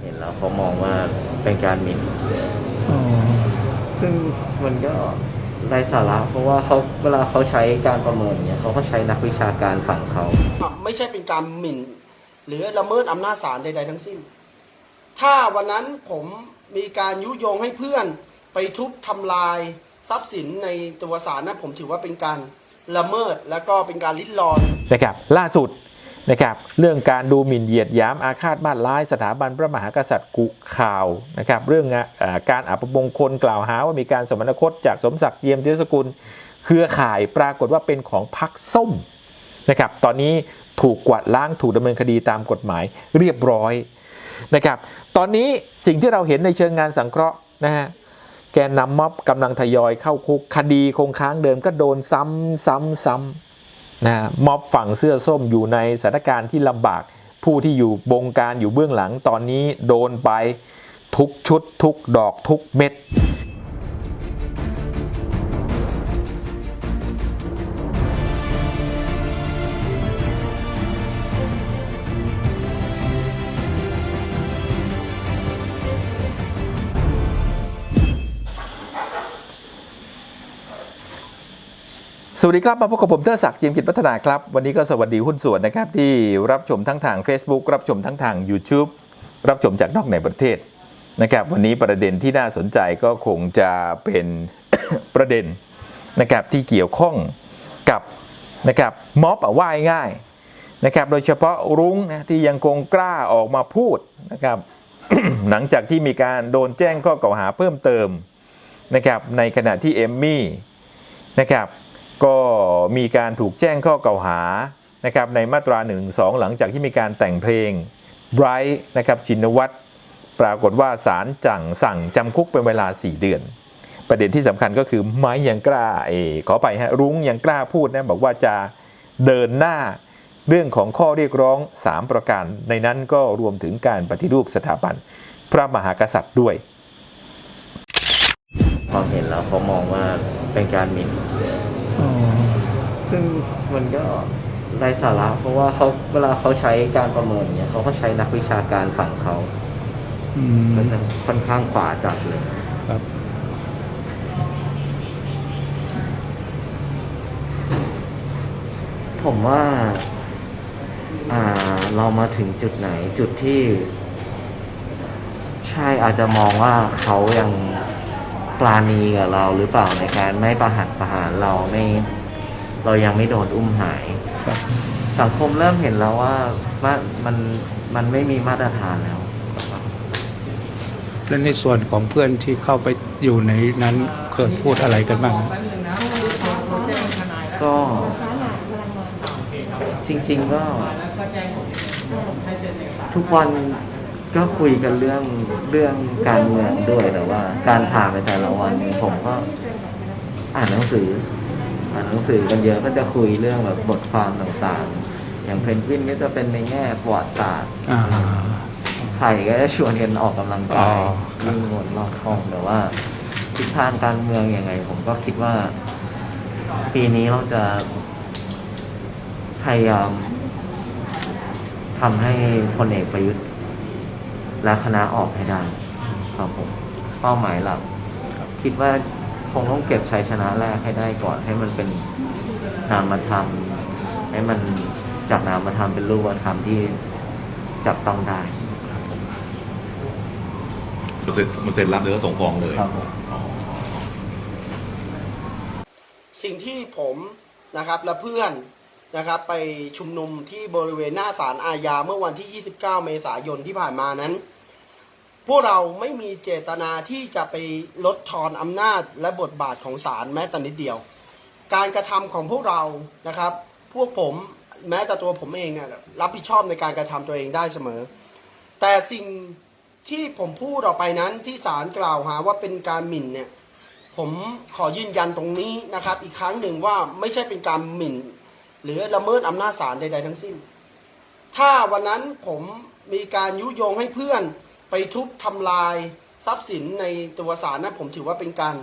เห็นแล้วเขามองว่าเป็นการหมิ่นซึ่งมันก็ไร้สาระ เพราะว่าเขาเวลาเขาใช้การประเมินเนี่ยเขาก็ใช้นักวิชาการฝั่งเขา ไม่ใช่เป็นการหมิ่น หรือละเมิดอำนาจศาลใด ๆ ทั้งสิ้น ถ้าวันนั้นผมมีการยุยงให้เพื่อนไปทุบทำลายทรัพย์สินในตัวศาลนั้นผมถือว่าเป็นการละเมิดและก็เป็นการลิดรอนนะครับล่าสุด นะครับเรื่องการดูหมิ่นเหยียดหยามอาฆาตมาตร้ายสถาบันพระมหากษัตริย์กุข่าวนะครับเรื่องอการอัปมงคลกล่าวหาว่ามีการสมณคตจากสมศักดิ์เยี่ยมเทศกุลเครือข่ายปรากฏว่าเป็นของพักส้มนะครับตอนนี้ถูกกวาดล้างถูกดำเนินคดีตามกฎหมายเรียบร้อยนะครับตอนนี้สิ่งที่เราเห็นในเชิงงานสังเคราะห์นะฮะแกนนำม็อบกำลังทยอยเข้าคุกคดีคงค้างเดิมก็โดนซ้ำซ้ำซ้ำ นะม็อบฝั่งเสื้อส้มอยู่ในสถานการณ์ที่ลำบาก ผู้ที่อยู่บงการอยู่เบื้องหลังตอนนี้โดนไปทุกชุดทุกดอกทุกเม็ด สวัสดีครับ มาพบกับผมเทอศักดิ์จิมกิจพัฒนาครับ วันนี้ก็สวัสดีหุ้นส่วนนะครับ ที่รับชมทั้งทาง Facebook รับชมทั้งทาง YouTube รับชมจากนอกในประเทศนะครับ วันนี้ประเด็นที่น่าสนใจก็คงจะเป็น ประเด็นนะครับที่เกี่ยวข้องกับนะครับม็อบว่ายง่ายนะครับ โดยเฉพาะรุ้งนะที่ยังคงกล้าออกมาพูดนะครับ หลังจากที่มีการโดนแจ้งข้อกล่าวหาเพิ่มเติมนะครับในขณะที่เอมมี่นะครับ ก็มีการถูกแจ้งข้อกล่าวหานะครับในมาตรา1นึหลังจากที่มีการแต่งเพลง Bright นะครับชินวัตรปรากฏว่าศาลจังสั่งจำคุกเป็นเวลา 4 เดือน ประเด็นที่สำคัญก็คือไม้ยังกล้าเอขอไปฮะรุ้งยังกล้าพูดนะบอกว่าจะเดินหน้าเรื่องของข้อเรียกร้อง 3 ประการ ในนั้นก็รวมถึงการปฏิรูปสถาบันพระมหากษัตริย์ด้วยพอเห็นแล้วเขามองว่าเป็นการหมิ่น ซึ่งมันก็ไร้สาระเพราะว่าเขาเวลาเขาใช้การประเมินเนี่ยเขาก็ใช้นักวิชาการฝั่งเขาอืมก็จะค่อนข้างขวาจัดเลย ครับ ผมว่า อ่า เรามาถึงจุดไหนจุดที่ ใช่อาจจะมองว่าเขายังปราณีกับเราหรือเปล่าในการไม่ประหัตประหารเราไม่ เรายังไม่โดนอุ้มหายครับสังคมเริ่มเห็นแล้วว่าว่ามันมันไม่มีมาตรฐานแล้ว และในส่วนของเพื่อนที่เข้าไปอยู่ในนั้นเคยพูดอะไรกันบ้าง ก็จริง ๆ ก็ทุกวันก็คุยกันเรื่องเรื่องการเมืองด้วยแต่ว่า การผ่านไปแต่ละวันเนี่ยผมก็อ่านหนังสือ อ่านหนังสือกันเยอะก็จะคุยเรื่องแบบบทความต่างๆ อย่างเพนกวินก็จะเป็นในแง่ประวัติศาสตร์อ่าไผ่ก็จะชวนกันออกกำลังกายอ๋อครับวิ่งวนรอบห้องแต่ว่าทิศทางการเมืองยังไง ผมก็คิดว่า ปีนี้เราจะพยายามทำให้พลเอกประยุทธ์และคณะออกให้ได้ครับผมเป้าหมายหลักคิดว่า คงต้องเก็บชัยชนะแรกให้ได้ก่อนให้มันเป็นนามธรรมให้มันจากนามธรรมเป็นรูปธรรมที่จับต้องได้มันเซ็นมันเซ็นรับเลยแล้วส่งฟ้องเลยครับผมอ๋อสิ่งที่ผมนะครับและเพื่อนนะครับไปชุมนุมที่บริเวณหน้าศาลอาญาเมื่อวันที่ 29 เมษายนที่ผ่านมานั้น พวกเราไม่มีเจตนาที่จะไปลดทอนอำนาจและบทบาทของศาลแม้แต่นิดเดียว การกระทำของพวกเรานะครับ พวกผมแม้แต่ตัวผมเองเนี่ยรับผิดชอบในการกระทำตัวเองได้เสมอ แต่สิ่งที่ผมพูดออกไปนั้นที่ศาลกล่าวหาว่าเป็นการหมิ่นเนี่ยผมขอยืนยันตรงนี้นะครับ อีกครั้งหนึ่งว่าไม่ใช่เป็นการหมิ่น หรือละเมิดอำนาจศาลใดๆทั้งสิ้น ถ้าวันนั้นผมมีการยุยงให้เพื่อน ไปทุบทำลายทรัพย์สินในตัวศาลนั้นผมถือว่าเป็นการ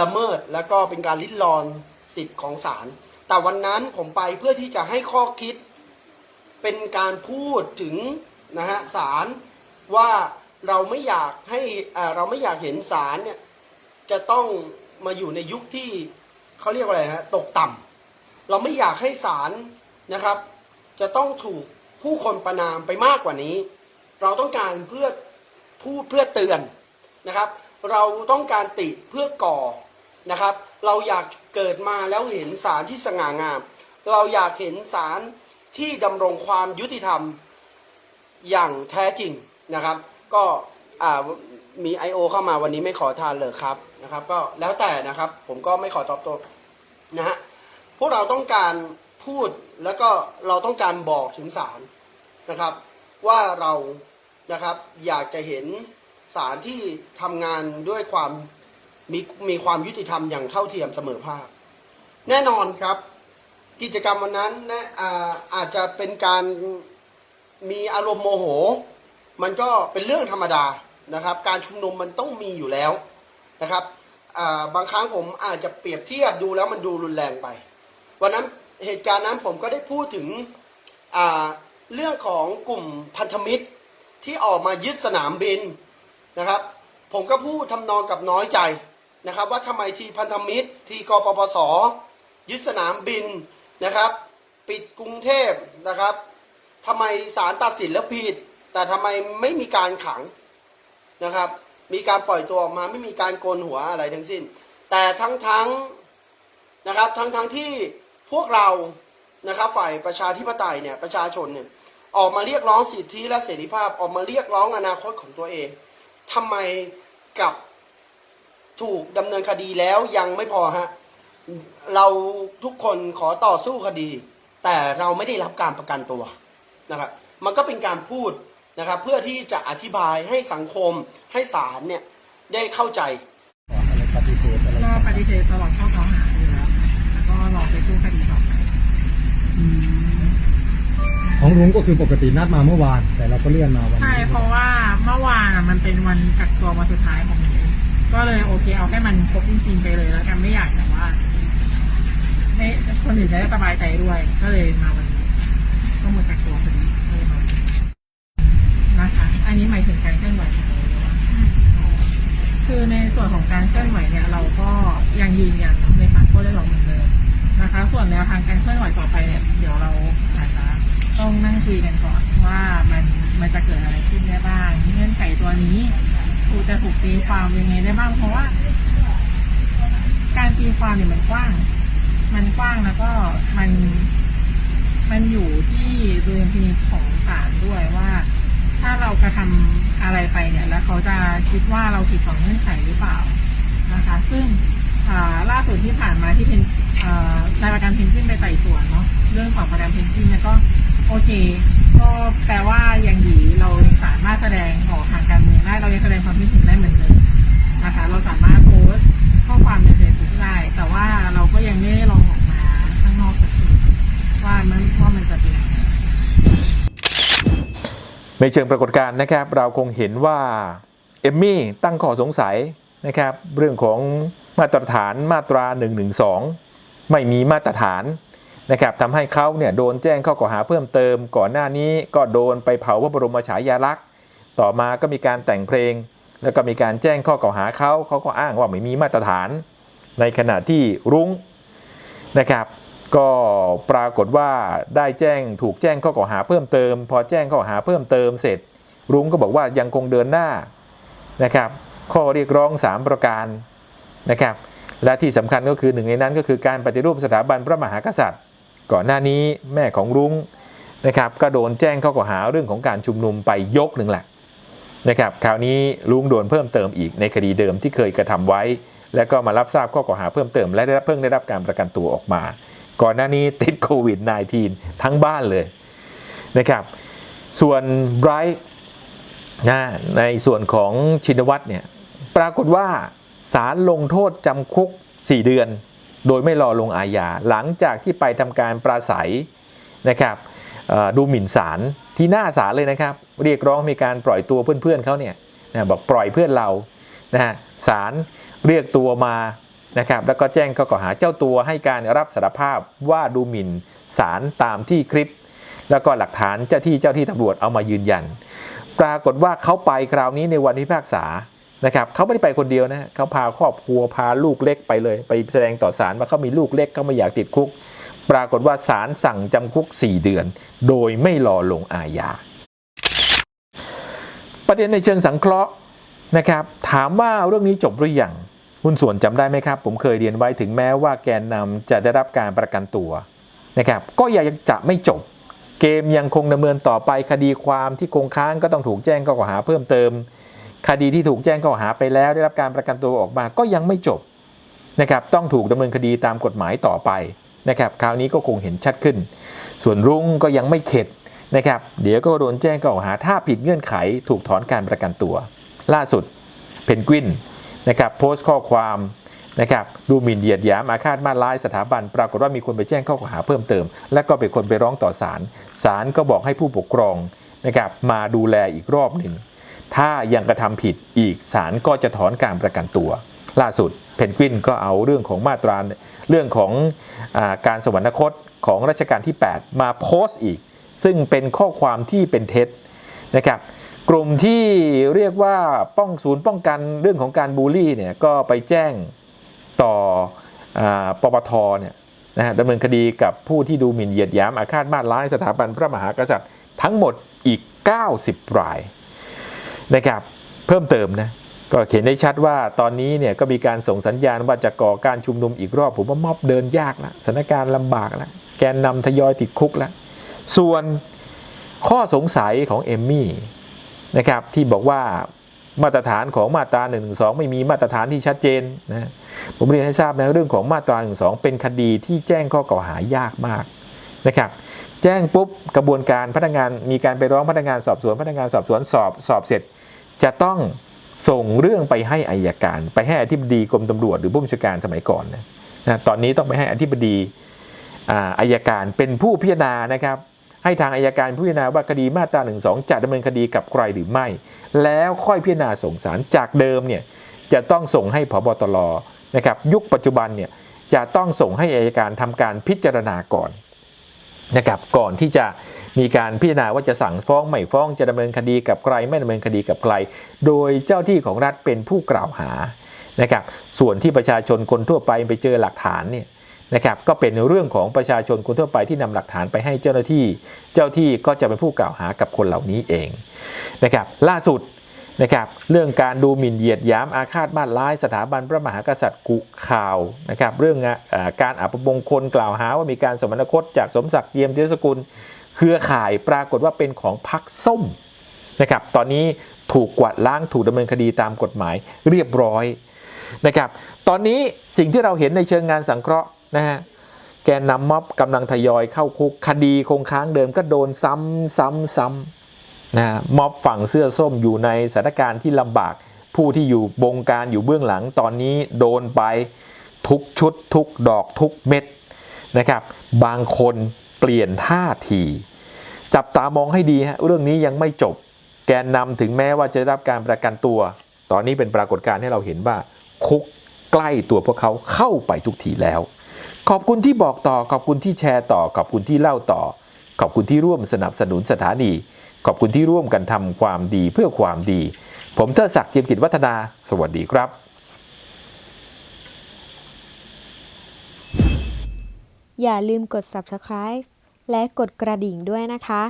ละเมิดและก็เป็นการลิดรอนสิทธิ์ของศาลแต่วันนั้นผมไปเพื่อที่จะให้ข้อคิดเป็นการพูดถึงนะฮะศาลว่าเราไม่อยากให้อ่าเราไม่อยากเห็นศาลเนี่ยจะต้องมาอยู่ในยุคที่เขาเรียกว่าอะไรฮะตกต่ำเราไม่อยากให้ศาลนะครับ จะต้องถูกผู้คนประนามไปมากกว่านี้ เราต้องการเพื่อ พูดเพื่อเตือนนะครับ เราต้องการติเพื่อก่อนะครับ เราอยากเกิดมาแล้วเห็นศาลที่สง่างาม เราอยากเห็นศาลที่ดำรงความยุติธรรมอย่างแท้จริงนะครับ ก็มี I.O. เข้ามาวันนี้ไม่ขอทานเลยครับนะครับ ก็แล้วแต่นะครับผมก็ไม่ขอตอบโต้นะฮะพวกเราต้องการพูดแล้วก็เราต้องการบอกถึงศาลนะครับ ว่าเรา นะครับ อยากจะเห็นศาลที่ทำงานด้วยความมีมีความยุติธรรมอย่างเท่าเทียมเสมอภาค แน่นอนครับ กิจกรรมวันนั้นนะอาอาจจะเป็นการมีอารมณ์โมโห มันก็เป็นเรื่องธรรมดานะครับ การชุมนุมมันต้องมีอยู่แล้วนะครับบางครั้งผมอาจจะเปรียบเทียบดูแล้วมันดูรุนแรงไป วันนั้นเหตุการณ์นั้นผมก็ได้พูดถึงเรื่องของกลุ่มพันธมิตร ที่ออกมายึดสนามบินนะครับ ผมก็พูดทำนองกับน้อยใจนะครับ ว่าทำไมทีพันธมิตรทีกปปส ยึดสนามบินนะครับ ปิดกรุงเทพนะครับทำไมศาลตัดสินแล้วผิด แต่ทำไมไม่มีการขังนะครับ มีการปล่อยตัวออกมาไม่มีการโกนหัวอะไรทั้งสิ้น แต่ทั้งทั้งนะครับทั้งทั้งที่พวกเรานะครับฝ่ายประชาธิปไตยเนี่ยประชาชนเนี่ย ออกมาเรียกร้องสิทธิและเสรีภาพออกมาเรียกร้องอนาคตของตัวเองทำไมกับถูกดำเนินคดีแล้วยังไม่พอฮะเราทุกคนขอต่อสู้คดี แต่เราไม่ได้รับการประกันตัวนะครับ มันก็เป็นการพูดนะครับ เพื่อที่จะอธิบายให้สังคมให้ศาลเนี่ยได้เข้าใจ ก็ปฏิเสธตลอดข้อกล่าวหาอยู่แล้วค่ะแล้วก็รอไปสู้คดีต่อไป ของลุงก็คือปกตินัดมาเมื่อวาน แต่เราก็เลื่อนมาวันใช่เพราะว่าเมื่อวานอะมันเป็นวันกักตัววันสุดท้ายของหนูก็เลยโอเคเอาให้มันครบจริงๆไปเลยแล้วกันไม่อยากแต่ว่าให้คนอื่นจะได้สบายใจด้วย ก็เลยมาวันนี้ก็หมดกักตัวพอดีก็เลยมาวันนี้นะคะ อันนี้หมายถึงการเคลื่อนไหวของเราหรือว่าคือในส่วนของการเคลื่อนไหวเนี่ยเราก็ยังยืนยันในฐานข้อเรียกร้องเหมือนเดิมนะคะ ส่วนแนวทางการเคลื่อนไหวต่อไปเนี่ยเดี๋ยวเรา ต้องนั่งคุยกันก่อนว่ามันมันจะเกิดอะไรขึ้นได้บ้างเงื่อนไขตัวนี้ถูจะถูกตีความยังไงได้บ้างเพราะว่า การตีความเนี่ยมันกว้าง มันกว้างแล้วก็มันมันอยู่ที่ดุลพินิจของศาลด้วยว่า ถ้าเรากระทำอะไรไปเนี่ยแล้วเขาจะคิดว่าเราผิดของเงื่อนไขหรือเปล่านะคะ ซึ่งล่าสุดที่ผ่านมาที่เป็นอ่านายประกันเพนกวินไปไต่สวนเนาะเรื่องของประกันเพนกวินเนี่ยก็ โอเค ก็แปลว่ายังดีเรายังสามารถแสดงออกทางการเมืองได้เรายังแสดงความคิดเห็นได้เหมือนเดิมนะคะ เราสามารถโพสต์ข้อความในเฟซบุ๊กได้ แต่ว่าเราก็ยังไม่ได้ลองออกมาข้างนอกสักทีว่ามันว่ามันจะเป็นยังไงในเชิงปรากฏการณ์นะครับ เราคงเห็นว่าเอมมี่ตั้งข้อสงสัยนะครับ เรื่องของมาตรฐานมาตรา 112 ไม่มีมาตรฐาน นะครับทำให้เขาเนี่ยโดนแจ้งข้อกล่าวหาเพิ่มเติม ก่อนหน้านี้ก็โดนไปเผาพระบรมฉายาลักษณ์ต่อมาก็มีการแต่งเพลง แล้วก็มีการแจ้งข้อกล่าวหาเขาเขาก็อ้างว่าไม่มีมาตรฐาน ในขณะที่รุ้งนะครับก็ปรากฏว่าได้แจ้งถูกแจ้งข้อกล่าวหาเพิ่มเติม พอแจ้งข้อกล่าวหาเพิ่มเติมเสร็จ รุ้งก็บอกว่ายังคงเดินหน้านะครับข้อเรียกร้อง 3 ประการนะครับและที่สำคัญก็คือหนึ่งในนั้นก็คือการปฏิรูปสถาบันพระมหากษัตริย์ ก่อนหน้านี้แม่ของรุ้งนะครับก็โดนแจ้งข้อกล่าวหาเรื่องของการชุมนุมไปยกหนึ่งแหละนะครับคราวนี้รุ้งโดนเพิ่มเติมอีกในคดีเดิมที่เคยกระทำไว้ แล้วก็มารับทราบข้อกล่าวหาเพิ่มเติม และได้รับเพิ่งได้รับการประกันตัวออกมา ก่อนหน้านี้ติดโควิด -19 ทั้งบ้านเลยนะครับส่วนไบรท์นะในส่วนของชินวัตรเนี่ยปรากฏว่าศาลลงโทษจำคุก 4 เดือน โดยไม่รอลงอาญาหลังจากที่ไปทำการปราศัยนะครับดูหมิ่นศาลที่หน้าศาลเลยนะครับ เรียกร้องมีการปล่อยตัวเพื่อนๆเขาเนี่ยนะบอกปล่อยเพื่อนเรานะฮะศาลเรียกตัวมานะครับแล้วก็แจ้งข้อกล่าวหาเจ้าตัวให้การรับสารภาพว่าดูหมิ่นศาลตามที่คลิป แล้วก็หลักฐานเจ้าที่เจ้าที่ตำรวจเอามายืนยัน ปรากฏว่าเขาไปคราวนี้ในวันพิพากษา นะครับเขาไม่ได้ไปคนเดียวนะเขาพาครอบครัวพาลูกเล็กไปเลย ไปแสดงต่อศาลว่าเขามีลูกเล็กเขาไม่อยากติดคุก ปรากฏว่าศาลสั่งจำคุก 4 เดือน โดยไม่รอลงอาญาประเด็นในเชิงสังเคราะห์นะครับ ถามว่าเรื่องนี้จบหรือยังหุ้นส่วนจำได้ไหมครับ ผมเคยเรียนไว้ถึงแม้ว่าแกนนำจะได้รับการประกันตัวนะครับ ก็ยังจะไม่จบ เกมยังคงดำเนินต่อไปคดีความที่คงค้างก็ต้องถูกแจ้งข้อกล่าวหาเพิ่มเติม คดีที่ถูกแจ้งข้อหาไปแล้ว ได้รับการประกันตัวออกมาก็ยังไม่จบนะครับต้องถูกดำเนินคดีตามกฎหมายต่อไปนะครับคราวนี้ก็คงเห็นชัดขึ้น ส่วนรุ้งก็ยังไม่เข็ดนะครับเดี๋ยวก็โดนแจ้งข้อหาถ้าผิดเงื่อนไขถูกถอนการประกันตัว ล่าสุดเพนกวินนะครับโพสต์ข้อความนะครับดูหมิ่นเหยียดหยามอาฆาตมาร้ายสถาบัน ปรากฏว่ามีคนไปแจ้งข้อกล่าวหาเพิ่มเติม และก็เป็นคนไปร้องต่อศาลศาลก็บอกให้ผู้ปกครองนะครับมาดูแลอีกรอบหนึ่ง ถ้ายังกระทำผิดอีกศาลก็จะถอนการประกันตัว ล่าสุดเพนกวินก็เอาเรื่องของมาตราเรื่องของอการสวรรคตของรัชกาลที่ 8 มาโพสต์อีก ซึ่งเป็นข้อความที่เป็นเท็จนะครับกลุ่มที่เรียกว่าป้องศูนย์ป้องกันเรื่องของการบูลลี่เนี่ยก็ไปแจ้งต่ออปปทเนี่ยนะฮะดำเนินคดีกับผู้ที่ดูหมิ่นเหยียดหยามอาฆาตมาตร้ายสถาบันพระมหากษัตริย์ทั้งหมดอีก 90 ราย นะครับเพิ่มเติมนะก็เขียนได้ชัดว่าตอนนี้เนี่ยก็มีการส่งสัญญาณว่าจะก่อการชุมนุมอีกรอบ ผมว่าม็อบเดินยากแล้วสถานการณ์ลำบากแล้วแกนนำทยอยติดคุกแล้วส่วนข้อสงสัยของเอมมี่นะครับที่บอกว่ามาตรฐานของมาตรา1นึไม่มีมาตรฐานที่ชัดเจนนะผมเรียนให้ทราบนะเรื่องของมาตรา1นึเป็นคดีที่แจ้งข้อกล่าวหายากมากนะครับ แจ้งปุ๊บกระบวนการพนักงานมีการไปร้องพนักงานสอบสวน พนักงานสอบสวนสอบสอบเสร็จ จะต้องส่งเรื่องไปให้อายการ ไปให้อธิบดีกรมตำรวจหรือผู้บัญชาการสมัยก่อนนะตอนนี้ต้องไปให้อธิบดีอายการเป็นผู้พิจารณานะครับ ให้ทางอายการพิจารณาว่าคดีมาตรา1นึจะดำเนินคดีกับใครหรือไม่ แล้วค่อยพิจารณาส่งสารจากเดิมเนี่ยจะต้องส่งให้พบตรนะครับ ยุคปัจจุบันเนี่ยจะต้องส่งให้อายการทำการพิจารณาก่อน นะครับก่อนที่จะมีการพิจารณาว่าจะสั่งฟ้องไม่ฟ้องจะดำเนินคดีกับใครไม่ดำเนินคดีกับใคร โดยเจ้าที่ของรัฐเป็นผู้กล่าวหานะครับส่วนที่ประชาชนคนทั่วไปไปเจอหลักฐานเนี่ยนะครับก็เป็นเรื่องของประชาชนคนทั่วไปที่นำหลักฐานไปให้เจ้าหน้าที่ เจ้าที่ก็จะเป็นผู้กล่าวหากับคนเหล่านี้เองนะครับล่าสุด นะครับเรื่องการดูหมิ่นเหยียดหยามอาฆาตมาตร้ายสถาบันพระมหากษัตริย์กุข่าวนะครับเรื่องอการอัปมงคลกล่าวหาว่ามีการสมณคตจากสมศักดิ์เยี่ยมเทศกุล เครือข่ายปรากฏว่าเป็นของพักส้มนะครับตอนนี้ถูกกวาดล้างถูกดำเนินคดีตามกฎหมายเรียบร้อยนะครับตอนนี้สิ่งที่เราเห็นในเชิงงานสังเคราะห์นะฮะแกนนำม็อบกำลังทยอยเข้าคุกคดีคงค้างเดิมก็โดนซ้ำซ้ำซ้ำ นะม็อบฝั่งเสื้อส้มอยู่ในสถานการณ์ที่ลำบาก ผู้ที่อยู่บงการอยู่เบื้องหลังตอนนี้โดนไปทุกชุดทุกดอกทุกเม็ดนะครับ บางคนเปลี่ยนท่าที จับตามองให้ดีฮะเรื่องนี้ยังไม่จบ แกนนำถึงแม้ว่าจะได้รับการประกันตัว ตอนนี้เป็นปรากฏการณ์ให้เราเห็นว่าคุกใกล้ตัวพวกเขาเข้าไปทุกทีแล้ว ขอบคุณที่บอกต่อขอบคุณที่แชร์ต่อ ขอบคุณที่เล่าต่อ ขอบคุณที่ร่วมสนับสนุนสถานี ขอบคุณที่ร่วมกันทำความดีเพื่อความดี ผมเทดศักดิ์เจียมกิจวัฒนา สวัสดีครับอย่าลืมกด subscribe และกดกระดิ่งด้วยนะคะ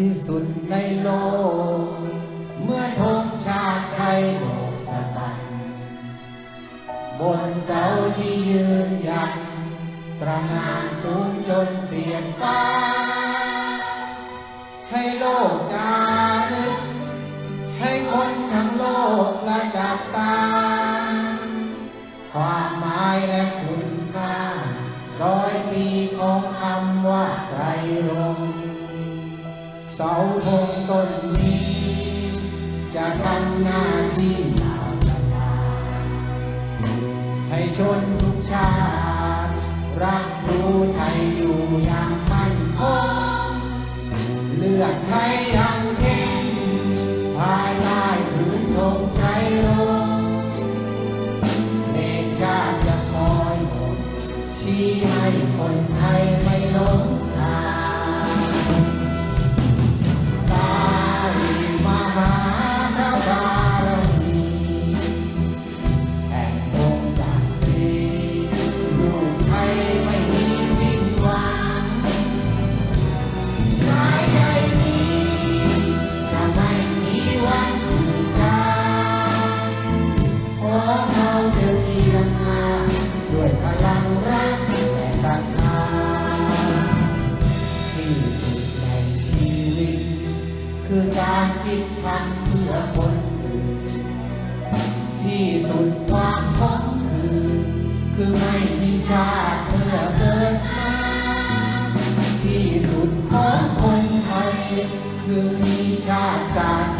ที่สุดในโลก เมื่อธงชาติไทยโบกสะบันบนเสาที่ยืนยันตระหง่าสูงจนเสียดฟ้า สาธงต้นนี้ จะทำหน้าที่นานา ให้ชนทุกชาติ รักรู้ไทยอยู่อย่างมั่นคงเลือกไทยยัง ที่สุดของคนไทยคือมีชาติศาสตร์